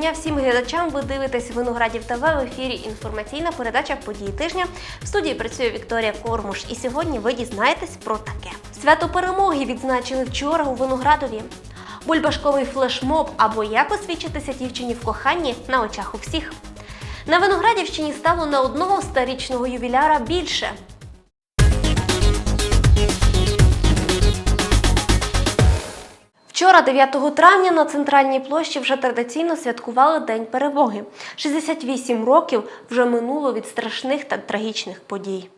дня всім глядачам. Ви дивитесь Виноградів ТВ в ефірі. Інформаційна передача події тижня. В студії працює Вікторія Кормуш. І сьогодні ви дізнаєтесь про таке. Свято перемоги відзначили вчора у Виноградові. Бульбашковий флешмоб або як освічитися дівчині в коханні на очах у всіх. На Виноградівщині стало на одного старічного ювіляра більше. Вчора, 9 травня, на центральній площі вже традиційно святкували День перемоги. 68 років вже минуло від страшних та трагічних подій.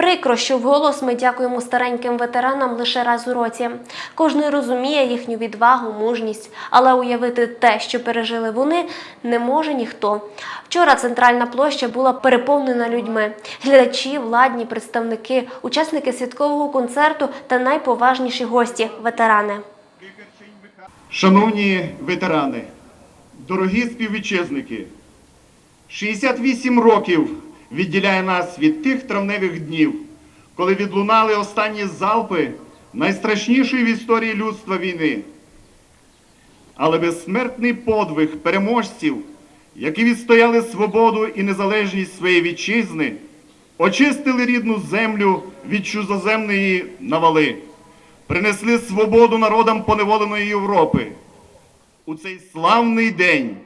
Прикро, що вголос ми дякуємо стареньким ветеранам лише раз у році. Кожний розуміє їхню відвагу, мужність, але уявити те, що пережили вони, не може ніхто. Вчора центральна площа була переповнена людьми: глядачі, владні представники, учасники святкового концерту та найповажніші гості ветерани. Шановні ветерани, дорогі співвітчизники, 68 років відділяє нас від тих травневих днів, коли відлунали останні залпи найстрашнішої в історії людства війни. Але безсмертний подвиг переможців, які відстояли свободу і незалежність своєї вітчизни, очистили рідну землю від чужоземної навали, принесли свободу народам поневоленої Європи. У цей славний день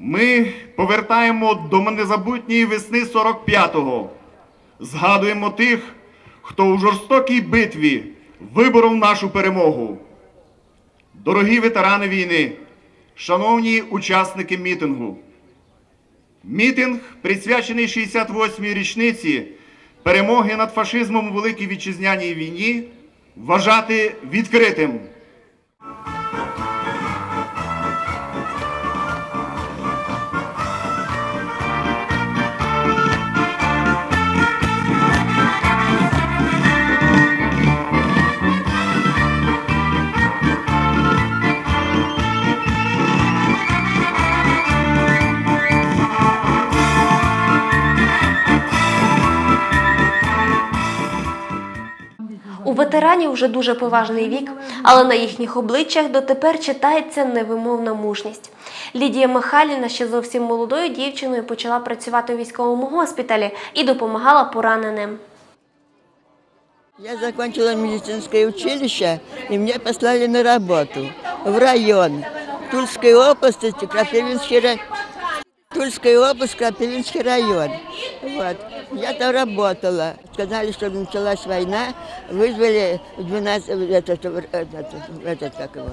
ми повертаємо до незабутньої весни 45-го, згадуємо тих, хто у жорстокій битві виборов нашу перемогу. Дорогі ветерани війни, шановні учасники мітингу, мітинг, присвячений 68-й річниці перемоги над фашизмом у Великій Вітчизняній війні, вважати відкритим. У ветеранів вже дуже поважний вік, але на їхніх обличчях дотепер читається невимовна мужність. Лідія Михайлівна ще зовсім молодою дівчиною почала працювати у військовому госпіталі і допомагала пораненим. Я закончила медицинское училище, и меня послали на работу в район Тульской области, Крапивинский район. Тульская область, Крапивинский район. Вот. Я там работала. Сказали, что началась война, вызвали в 12, этот, этот, этот, как его,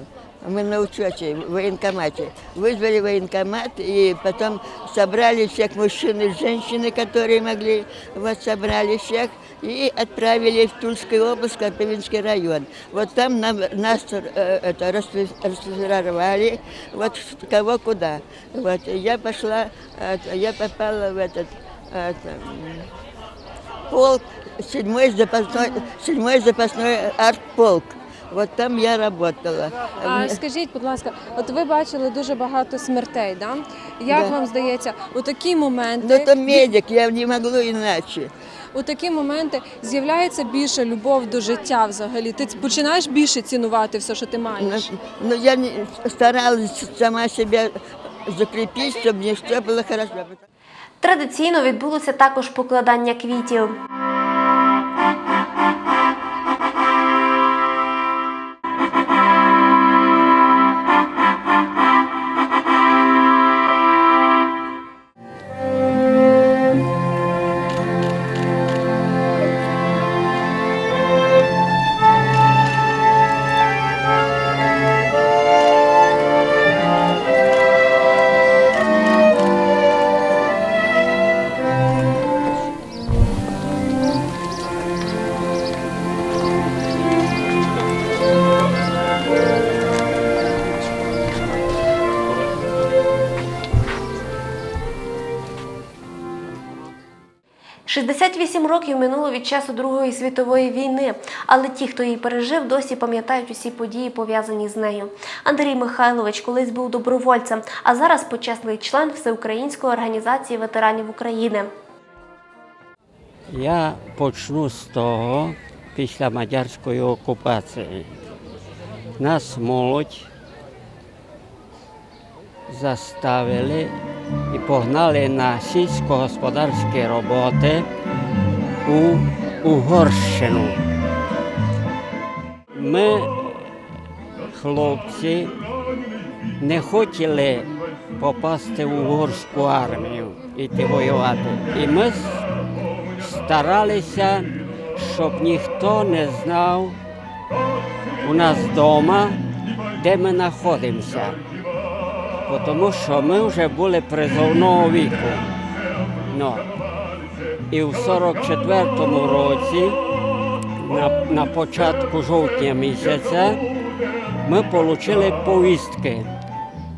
мы на учете, в военкомате. Вызвали военкомат и потом собрали всех мужчин и женщин, которые могли, вот собрали всех и отправили в Тульскую область, Карпивинский район. Вот там нам, нас э, это, распри- распределировали, вот кого куда. Вот я пошла, это, я попала в этот это, м, полк, седьмой запасной, седьмой запасной артполк. Вот там я работала. А скажіть, будь ласка, от ви бачили дуже багато смертей, да? Як Да. вам здається, у такі Ну, моменти, то медик, я не могу иначе. у такі моменти з'являється більше любов до життя взагалі? Ти починаєш більше цінувати все, що ти маєш? ну я не, старалась сама себе закріпити, щоб мне все було добре. Традиційно відбулося також покладання квітів. – років минуло від часу Другої світової війни, але ті, хто її пережив, досі пам'ятають усі події, пов'язані з нею. Андрій Михайлович колись був добровольцем, а зараз почесний член Всеукраїнської організації ветеранів України. Я почну з того, після радянської окупації. Нас молодь заставили і погнали на сільськогосподарські роботи у Угорщину. Ми, хлопці, не хотіли попасти в угорську армію іти воювати. І ми старалися, щоб ніхто не знав у нас вдома, де ми знаходимося. Тому що ми вже були призовного віку. Ну, і в 44-му році, на, на початку жовтня місяця, ми отримали повістки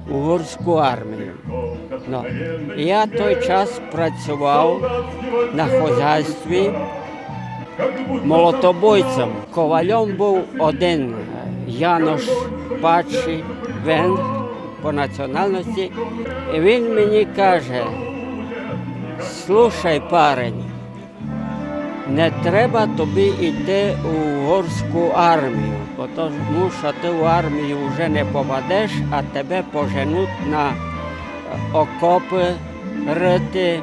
в угорську армію. Ну, я той час працював на хозяйстві молотобойцем. Ковалем був один Янош Пачі Венгр по національності. І він мені каже, слушай, парень, не треба тобі йти у угорську армію, тому що ти в армію вже не попадеш, а тебе поженуть на е, окопи, рити,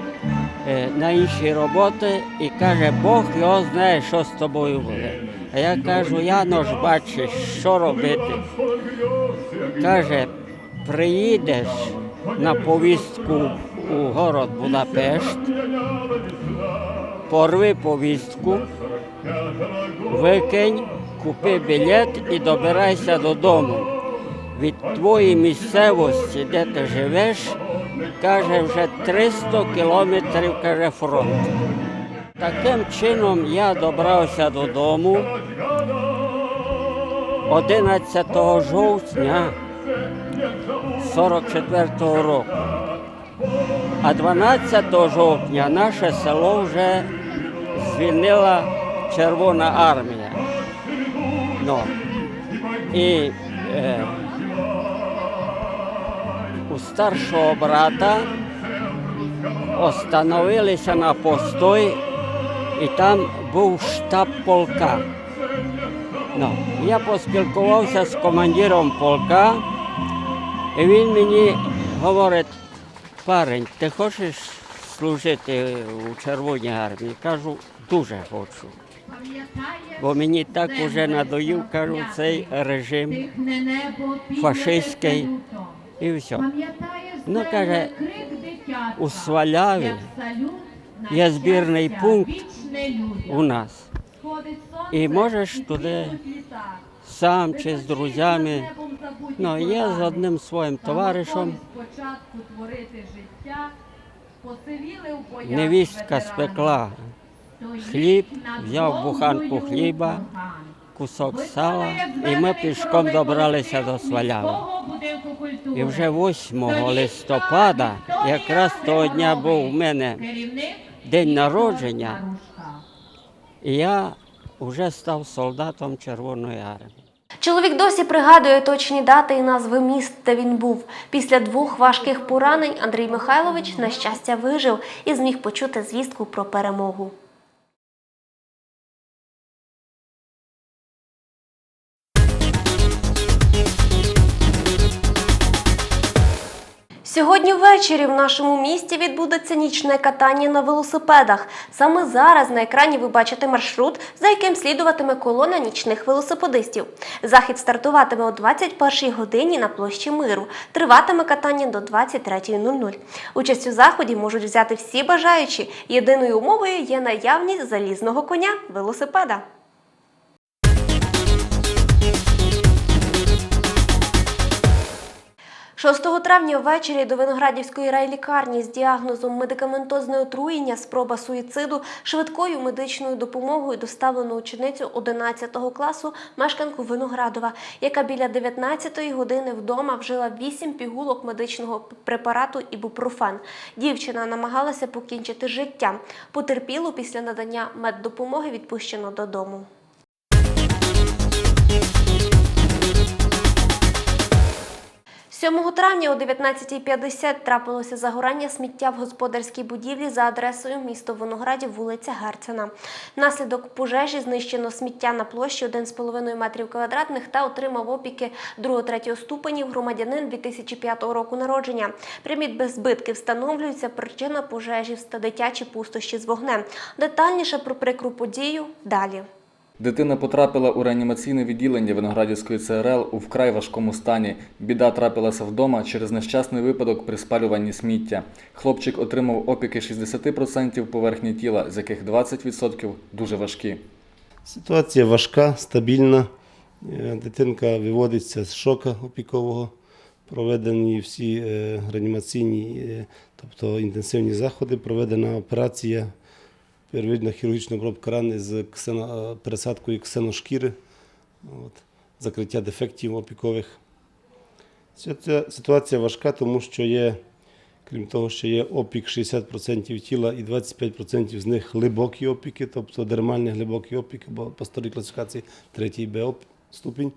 е, на інші роботи і каже, Бог його знає, що з тобою буде. А я кажу, Янош, бачиш, що робити. Каже, приїдеш на повістку у город Будапешт, порви повістку, викинь, купи білет і добирайся додому. Від твоєї місцевості, де ти живеш, каже, вже 300 кілометрів каже фронт. Таким чином я добрався додому 11 жовтня 44-го року. А 12 жовтня наше село вже звільнила Червона армія. Ну, і е, у старшого брата остановилися на постой, і там був штаб полка. Ну, я поспілкувався з командиром полка, і він мені говорить, парень, ти хочеш служити у Червоній армії? Кажу, дуже хочу. Бо мені так уже надоїв, кажу, цей режим фашистський і все. Ну, каже, У Сваляві є збірний пункт у нас. І можеш туди Сам чи з друзями. Ну, я з одним своїм товаришем, невістка спекла хліб, взяв буханку хліба, кусок сала, і ми пішком добралися до Сваляви. І вже 8 листопада, якраз того дня був у мене день народження, і я вже став солдатом Червоної армії. Чоловік досі пригадує точні дати і назви міст, де він був. Після двох важких поранень Андрій Михайлович, на щастя, вижив і зміг почути звістку про перемогу. Сьогодні ввечері в нашому місті відбудеться нічне катання на велосипедах. Саме зараз на екрані ви бачите маршрут, за яким слідуватиме колона нічних велосипедистів. Захід стартуватиме о 21 годині на площі Миру. Триватиме катання до 23.00. Участь у заході можуть взяти всі бажаючі. Єдиною умовою є наявність залізного коня велосипеда. 6 травня ввечері до Виноградівської райлікарні з діагнозом медикаментозне отруєння, спроба суїциду, швидкою медичною допомогою доставлено ученицю 11 класу мешканку Виноградова, яка біля 19 години вдома вжила 8 пігулок медичного препарату ібупрофен. Дівчина намагалася покінчити життя. Потерпілу після надання меддопомоги відпущено додому. 7 травня о 19.50 трапилося загорання сміття в господарській будівлі за адресою місто Виноградів, вулиця Герцена. Внаслідок пожежі знищено сміття на площі 1,5 метрів квадратних та отримав опіки 2-3 ступенів громадянин 2005 року народження. Прямі без збитків встановлюється причина пожежі та дитячі пустощі з вогнем. Детальніше про прикру подію далі. Дитина потрапила у реанімаційне відділення Виноградівської ЦРЛ у вкрай важкому стані. Біда трапилася вдома через нещасний випадок при спалюванні сміття. Хлопчик отримав опіки 60% поверхні тіла, з яких 20% дуже важкі. Ситуація важка, стабільна. Е, Дитинка виводиться з шока опікового. Проведені всі е, реанімаційні, е, тобто інтенсивні заходи, проведена операція, первинна хірургічна обробка рани з ксено, е, пересадкою ксеношкіри, от, закриття дефектів опікових. Ситуація- Ситуація важка, тому що є, крім того, що є опік 60% тіла і 25% з них глибокі опіки, тобто дермальні глибокі опіки, бо по старій класифікації 3 Б ступінь.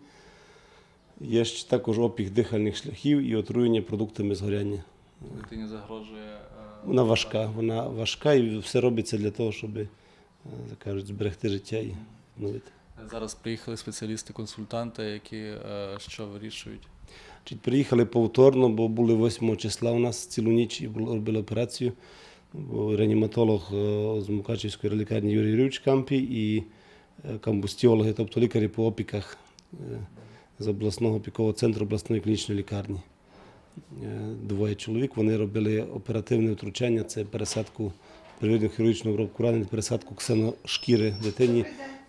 Є ще також опік дихальних шляхів і отруєння продуктами згоряння. Дитині загрожує. Вона важка, вона важка і все робиться для того, щоб, е, кажуть, зберегти життя і відновити. Зараз приїхали спеціалісти-консультанти, які е, що вирішують. Приїхали повторно, бо були 8 числа у нас цілу ніч і робили операцію. Бо реаніматолог е, з Мукачівської лікарні Юрій Юрійович Кампі і е, камбустіологи, тобто лікарі по опіках е, з обласного опікового центру обласної клінічної лікарні. Е, Двоє чоловік. Вони робили оперативне втручання, це пересадку первинну хірургічну обробку рани, пересадку ксеношкіри дитині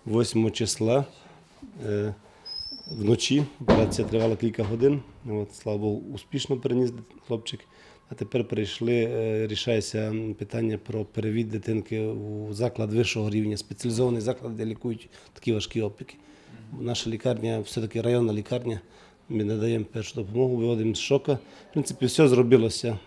8 числа. Е, Вночі операція тривала кілька годин. От, слава Богу, успішно переніс хлопчик. А тепер прийшли, е, рішається питання про перевід дитинки у заклад вищого рівня, спеціалізований заклад, де лікують такі важкі опіки. Наша лікарня, все-таки районна лікарня. Ми надаємо першу допомогу, виводимо з шока. В принципі, все зробилося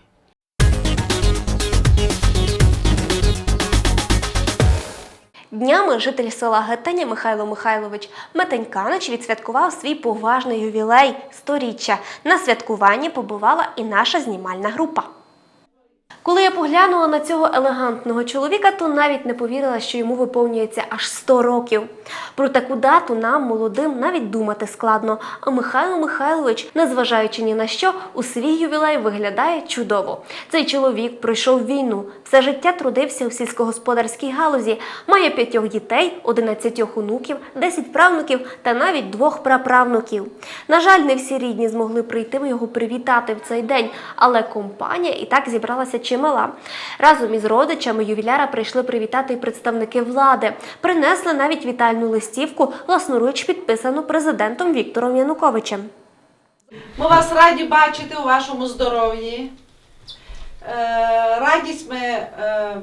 Днями житель села Гетеня Михайло Михайлович Метеньканич відсвяткував свій поважний ювілей сторіччя. На святкуванні побувала і наша знімальна група. Коли я поглянула на цього елегантного чоловіка, то навіть не повірила, що йому виповнюється аж 100 років. Про таку дату нам, молодим, навіть думати складно. А Михайло Михайлович, незважаючи ні на що, у свій ювілей виглядає чудово. Цей чоловік пройшов війну, все життя трудився у сільськогосподарській галузі, має п'ятьох дітей, 11 онуків, 10 правнуків та навіть двох праправнуків. На жаль, не всі рідні змогли прийти його привітати в цей день, але компанія і так зібралася чимала. Разом із родичами ювіляра прийшли привітати й представники влади. Принесли навіть вітальну листівку, власноруч підписану президентом Віктором Януковичем. Ми вас раді бачити у вашому здоров'ї. Е, Радість ми е,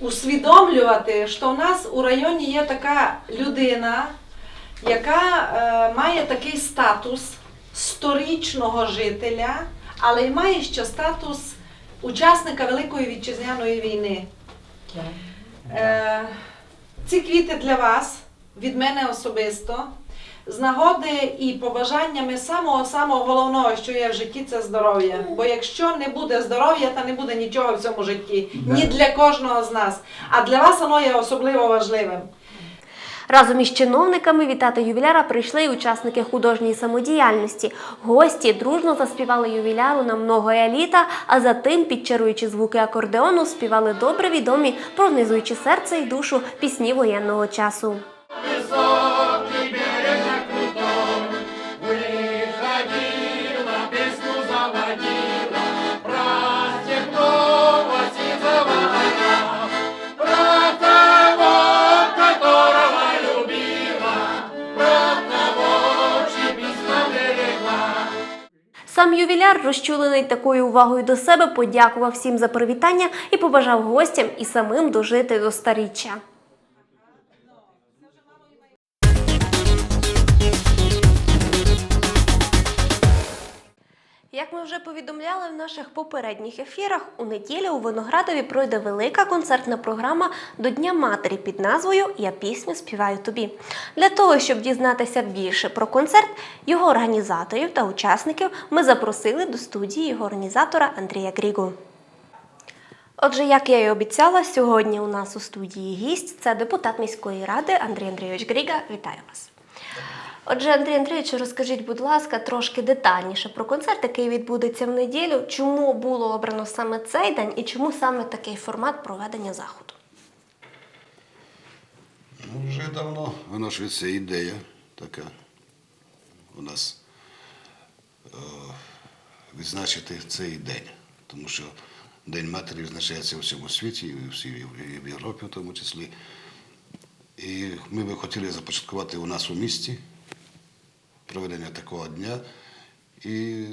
усвідомлювати, що у нас у районі є така людина, яка е, має такий статус сторічного жителя, але й має ще статус учасника Великої вітчизняної війни. Е, ці квіти для вас від мене особисто. З нагоди і побажаннями самого самого головного, що є в житті, це здоров'я. Бо якщо не буде здоров'я, то не буде нічого в цьому житті. Ні для кожного з нас. А для вас воно є особливо важливим. Разом із чиновниками вітати ювіляра прийшли й учасники художньої самодіяльності. Гості дружно заспівали ювіляру на многоя літа, а за тим, підчаруючи звуки акордеону, співали добре відомі, пронизуючи серце і душу пісні воєнного часу. Сам ювіляр, розчулений такою увагою до себе, подякував всім за привітання і побажав гостям і самим дожити до старіччя. Як ми вже повідомляли в наших попередніх ефірах, у неділю у Виноградові пройде велика концертна програма до Дня Матері під назвою Я пісню співаю тобі. Для того, щоб дізнатися більше про концерт, його організаторів та учасників ми запросили до студії його організатора Андрія Грігу. Отже, як я і обіцяла, сьогодні у нас у студії гість це депутат міської ради Андрій Андрійович Гріга. Вітаю вас. Отже, Андрій Андрійович, розкажіть, будь ласка, трошки детальніше про концерт, який відбудеться в неділю. Чому було обрано саме цей день і чому саме такий формат проведення заходу? Ну, вже давно виношується ідея така у нас е, відзначити цей день. Тому що День матері відзначається у всьому світі, і в і в Європі в тому числі. І ми би хотіли започаткувати у нас у місті проведення такого дня і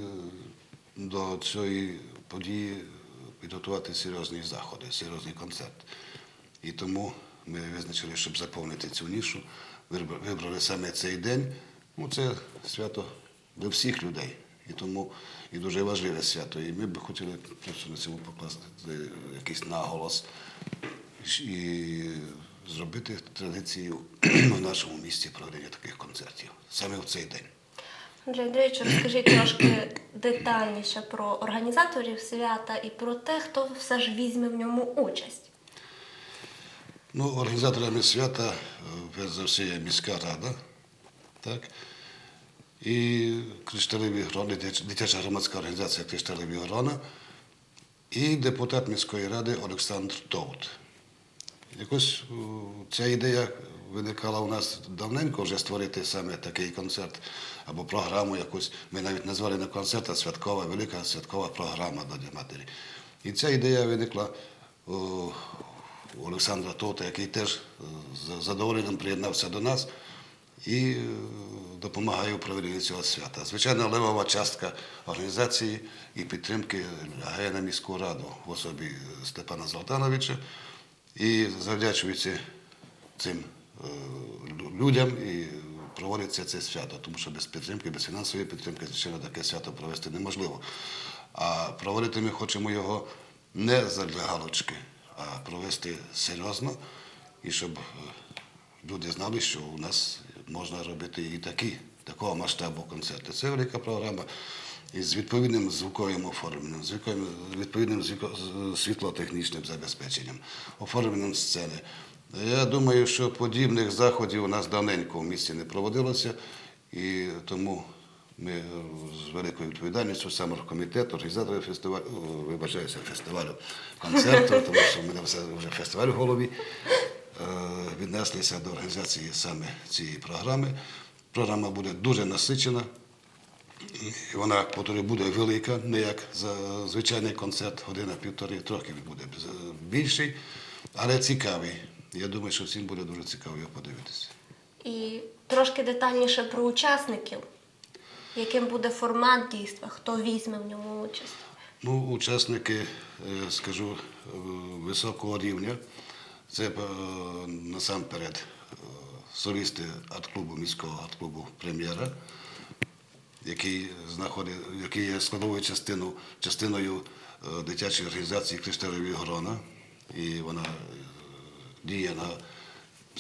до цієї події підготувати серйозні заходи, серйозний концерт. І тому ми визначили, щоб заповнити цю нішу, вибрали саме цей день. Ну, це свято для всіх людей. І тому і дуже важливе свято. І ми б хотіли просто на цьому покласти якийсь наголос і зробити традицію в нашому місті проведення таких концертів саме в цей день. Андрій Андрійович, розкажіть трошки детальніше про організаторів свята і про те, хто все ж візьме в ньому участь. Ну, організаторами свята, е, перш за все, є міська рада, так? І кришталеві грони, дитяча- дитяча громадська організація Кришталеві грона і депутат міської ради Олександр Товт. Якось е, ця ідея виникала у нас давненько вже створити саме такий концерт або програму якусь. Ми навіть назвали не концерт, а святкова, велика святкова програма до Дня Матері. І ця ідея виникла у Олександра Тота, який теж е, з задоволенням приєднався до нас і е, допомагає у проведенні цього свята. Звичайно, левова частка організації і підтримки лягає на міську раду в особі Степана Золтановича. І завдячуючи цим е, людям і проводиться це свято, тому що без підтримки, без фінансової підтримки, звичайно, таке свято провести неможливо. А проводити ми хочемо його не задля галочки, а провести серйозно, і щоб е, люди знали, що у нас можна робити і такі, такого масштабу концерти. Це велика програма із відповідним звуковим оформленням, з відповідним- з- світлотехнічним забезпеченням, оформленням сцени. Я думаю, що подібних заходів у нас давненько в місті не проводилося, і тому ми е, з великою відповідальністю, саме комітет, організатори фестивалю, вибачаюся, фестивалю концерту, тому що в мене все вже фестиваль в голові, е, віднеслися до організації саме цієї програми. Програма буде дуже насичена. І Вона буде велика, не як за звичайний концерт, година-півтори, трохи буде більший, але цікавий. Я думаю, що всім буде дуже цікаво його подивитися. І трошки детальніше про учасників, яким буде формат дійства, хто візьме в ньому участь. Ну, учасники, е, скажу, е, високого рівня. Це е, насамперед солісти арт-клубу, міського арт-клубу прем'єра, який знаходить, який є складовою частиною, частиною е, дитячої організації Кришталеві Грона. І вона е, діє на,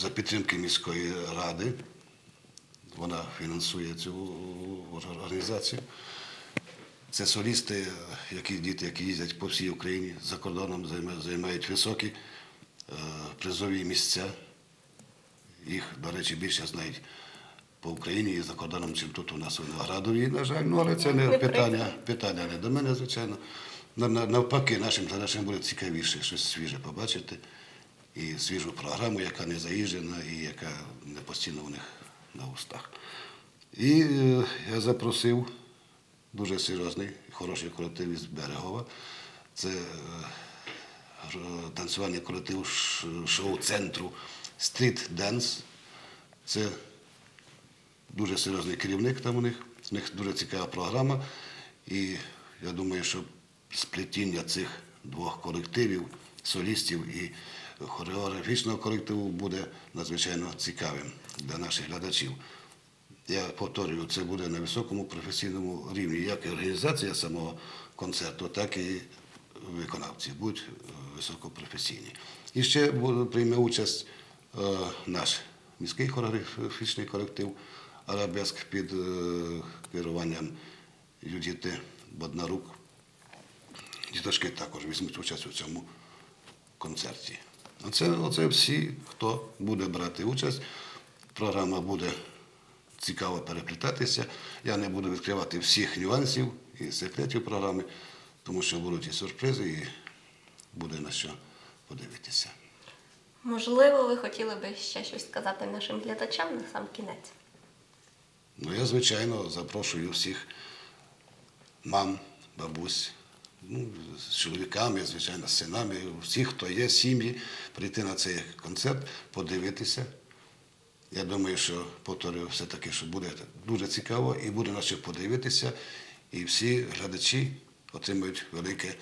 за підтримки міської ради. Вона фінансує цю організацію. Це солісти, які діти, які їздять по всій Україні за кордоном, займають високі е, призові місця. Їх, до речі, більше знають по Україні і за кордоном, чим тут у нас у Виноградові, на жаль. Ну, але це не питання, питання не до мене, звичайно. На- на- Навпаки, нашим глядачам буде цікавіше щось свіже побачити і свіжу програму, яка не заїжджена і яка не постійно у них на устах. І е, я запросив дуже серйозний, хороший колектив із Берегова. Це е, танцювальний колектив шоу-центру Street Dance. Це дуже серйозний керівник там у них. У них дуже цікава програма. І я думаю, що сплетіння цих двох колективів, солістів і хореографічного колективу буде надзвичайно цікавим для наших глядачів. Я повторюю, це буде на високому професійному рівні, як і організація самого концерту, так і виконавці, будуть високопрофесійні. І ще прийме участь е, наш міський хореографічний колектив Арабеск під е, керуванням Юдіти Боднарук. Діточки також візьмуть участь у цьому концерті. Оце, оце всі, хто буде брати участь. Програма буде цікаво переплітатися. Я не буду відкривати всіх нюансів і секретів програми, тому що будуть і сюрпризи, і буде на що подивитися. Можливо, ви хотіли би ще щось сказати нашим глядачам на сам кінець. Ну, я, звичайно, запрошую всіх мам, бабусь, ну, з чоловіками, звичайно, з синами, всіх, хто є, сім'ї, прийти на цей концерт, подивитися. Я думаю, що повторюю все-таки, що буде дуже цікаво і буде на що подивитися, і всі глядачі отримують велике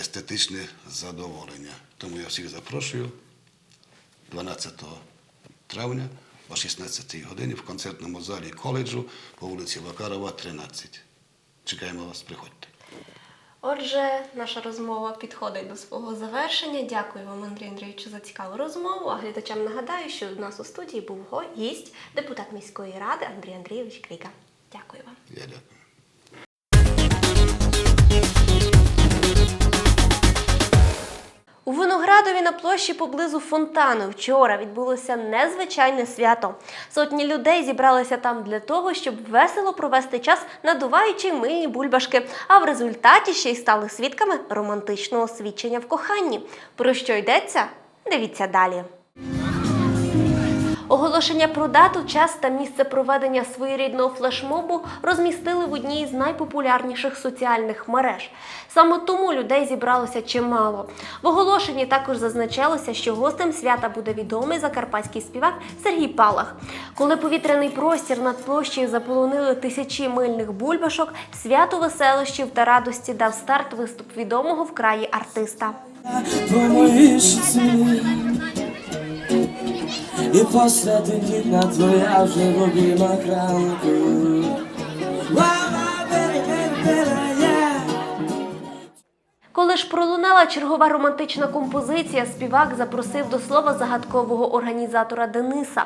естетичне задоволення. Тому я всіх запрошую 12 травня о 16 годині в концертному залі коледжу по вулиці Вакарова, 13. Чекаємо вас, приходьте. Отже, наша розмова підходить до свого завершення. Дякую вам, Андрій Андрійовичу, за цікаву розмову. А глядачам нагадаю, що у нас у студії був гість, депутат міської ради Андрій Андрійович Кріка. Дякую вам. Я дякую. У на площі поблизу фонтану вчора відбулося незвичайне свято. Сотні людей зібралися там для того, щоб весело провести час, надуваючи мильні бульбашки. А в результаті ще й стали свідками романтичного свідчення в коханні. Про що йдеться? Дивіться далі. Оголошення про дату, час та місце проведення своєрідного флешмобу розмістили в одній з найпопулярніших соціальних мереж. Саме тому людей зібралося чимало. В оголошенні також зазначалося, що гостем свята буде відомий закарпатський співак Сергій Палах. Коли повітряний простір над площею заполонили тисячі мильних бульбашок, свято веселощів та радості дав старт виступ відомого в краї артиста. І після на твоя вже любима кранку. Коли ж пролунала чергова романтична композиція, співак запросив до слова загадкового організатора Дениса.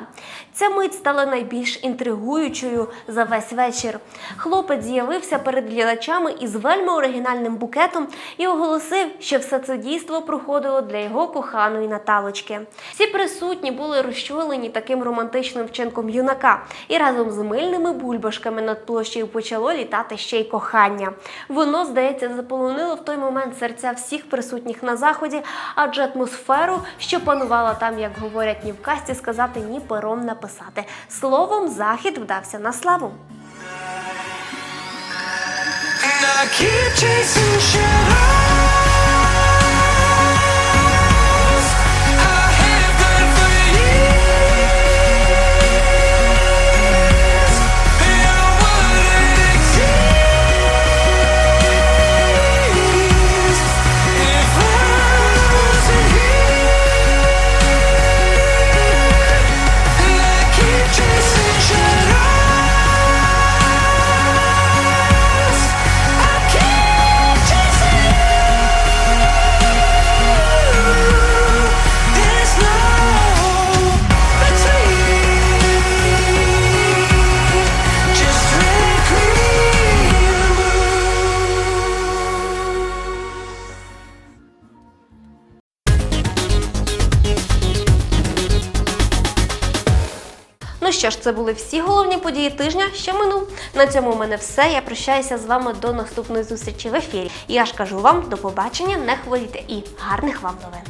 Ця мить стала найбільш інтригуючою за весь вечір. Хлопець з'явився перед глядачами із вельми оригінальним букетом і оголосив, що все це дійство проходило для його коханої Наталочки. Всі присутні були розчулені таким романтичним вчинком юнака, і разом з мильними бульбашками над площею почало літати ще й кохання. Воно, здається, заполонило в той момент серця всіх присутніх на заході, адже атмосферу, що панувала там, як говорять ні в касті, сказати, ні пером написати. Словом, захід вдався на славу. I keep chasing. Це були всі головні події тижня, що минув. На цьому у мене все. Я прощаюся з вами до наступної зустрічі в ефірі. Я ж кажу вам до побачення, не хворійте і гарних вам новин.